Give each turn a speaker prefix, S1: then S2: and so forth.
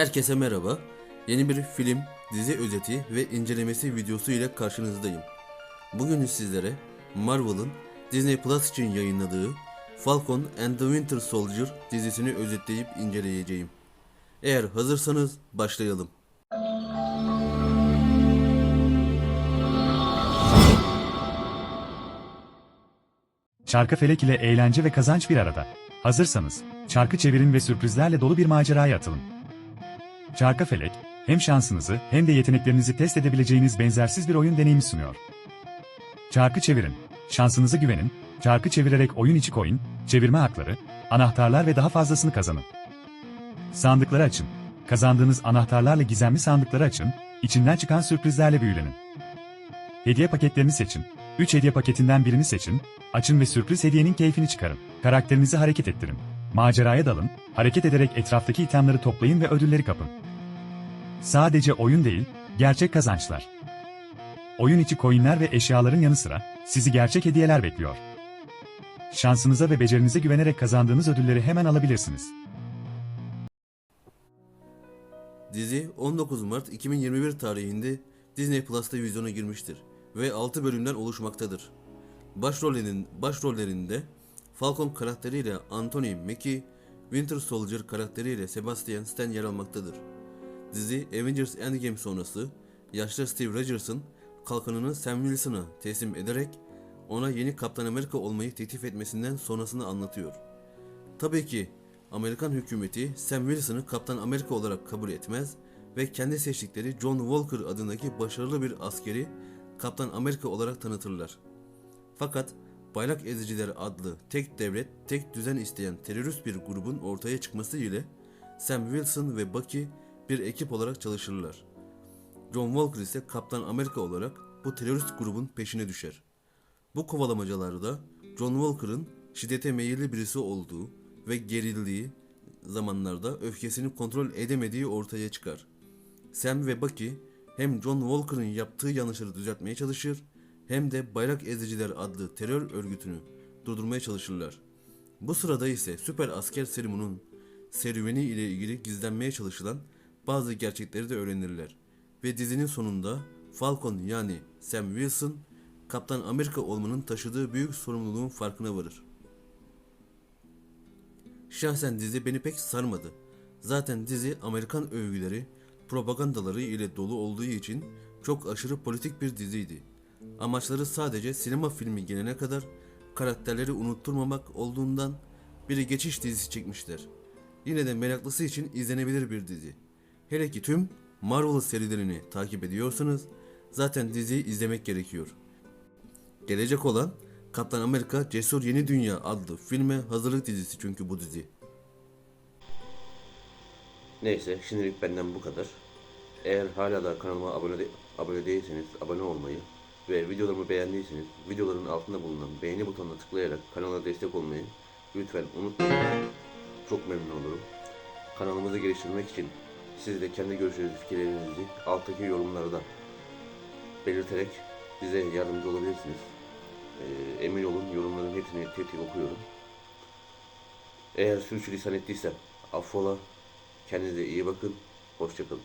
S1: Herkese merhaba. Yeni bir film, dizi özeti ve incelemesi videosu ile karşınızdayım. Bugün sizlere Marvel'ın Disney Plus için yayınladığı Falcon and the Winter Soldier dizisini özetleyip inceleyeceğim. Eğer hazırsanız başlayalım.
S2: Çarkıfelek ile eğlence ve kazanç bir arada. Hazırsanız, çarkı çevirin ve sürprizlerle dolu bir maceraya atılın. Çarkıfelek, hem şansınızı hem de yeteneklerinizi test edebileceğiniz benzersiz bir oyun deneyimi sunuyor. Çarkı çevirin, şansınıza güvenin, çarkı çevirerek oyun içi coin, çevirme hakları, anahtarlar ve daha fazlasını kazanın. Sandıkları açın. Kazandığınız anahtarlarla gizemli sandıkları açın, içinden çıkan sürprizlerle büyülenin. Hediye paketlerini seçin. 3 hediye paketinden birini seçin, açın ve sürpriz hediyenin keyfini çıkarın. Karakterinizi hareket ettirin. Maceraya dalın, hareket ederek etraftaki itemleri toplayın ve ödülleri kapın. Sadece oyun değil, gerçek kazançlar. Oyun içi coinler ve eşyaların yanı sıra sizi gerçek hediyeler bekliyor. Şansınıza ve becerinize güvenerek kazandığınız ödülleri hemen alabilirsiniz.
S1: Dizi 19 Mart 2021 tarihinde Disney Plus'ta vizyona girmiştir ve 6 bölümden oluşmaktadır. Başrollerin, başrollerinde Falcon karakteriyle Anthony Mackie, Winter Soldier karakteriyle Sebastian Stan yer almaktadır. Dizi Avengers Endgame sonrası yaşlı Steve Rogers'ın kalkanını Sam Wilson'a teslim ederek ona yeni Kaptan Amerika olmayı teklif etmesinden sonrasını anlatıyor. Tabii ki Amerikan hükümeti Sam Wilson'ı Kaptan Amerika olarak kabul etmez ve kendi seçtikleri John Walker adındaki başarılı bir askeri Kaptan Amerika olarak tanıtırlar. Fakat Bayrak Eziciler adlı tek devlet, tek düzen isteyen terörist bir grubun ortaya çıkması ile Sam Wilson ve Bucky bir ekip olarak çalışırlar. John Walker ise Kaptan Amerika olarak bu terörist grubun peşine düşer. Bu kovalamacalarda John Walker'ın şiddete meyilli birisi olduğu ve gerildiği zamanlarda öfkesini kontrol edemediği ortaya çıkar. Sam ve Bucky hem John Walker'ın yaptığı yanlışları düzeltmeye çalışır hem de Bayrak Eziciler adlı terör örgütünü durdurmaya çalışırlar. Bu sırada ise süper asker serumunun serüveni ile ilgili gizlenmeye çalışılan bazı gerçekleri de öğrenirler. Ve dizinin sonunda Falcon yani Sam Wilson Kaptan Amerika olmanın taşıdığı büyük sorumluluğun farkına varır. Şahsen dizi beni pek sarmadı. Zaten dizi Amerikan övgüleri, propagandaları ile dolu olduğu için çok aşırı politik bir diziydi. Amaçları sadece sinema filmi gelene kadar karakterleri unutturmamak olduğundan bir geçiş dizisi çekmişler. Yine de meraklısı için izlenebilir bir dizi. Hele ki tüm Marvel serilerini takip ediyorsanız zaten diziyi izlemek gerekiyor. Gelecek olan Kaptan Amerika Cesur Yeni Dünya adlı filme hazırlık dizisi çünkü bu dizi.
S3: Neyse şimdilik benden bu kadar. Eğer hala da kanalıma abone, de- abone değilseniz abone olmayı ve videolarımı beğendiyseniz videoların altında bulunan beğeni butonuna tıklayarak kanala destek olmayı lütfen unutmayın. Çok memnun olurum. Kanalımızı geliştirmek için siz de kendi görüşlerinizi, fikirlerinizi alttaki yorumlarda belirterek bize yardımcı olabilirsiniz. Ee, emin olun yorumların hepsini tek okuyorum. Eğer sürçülisan ettiysem affola. Kendinize iyi bakın. Hoşçakalın.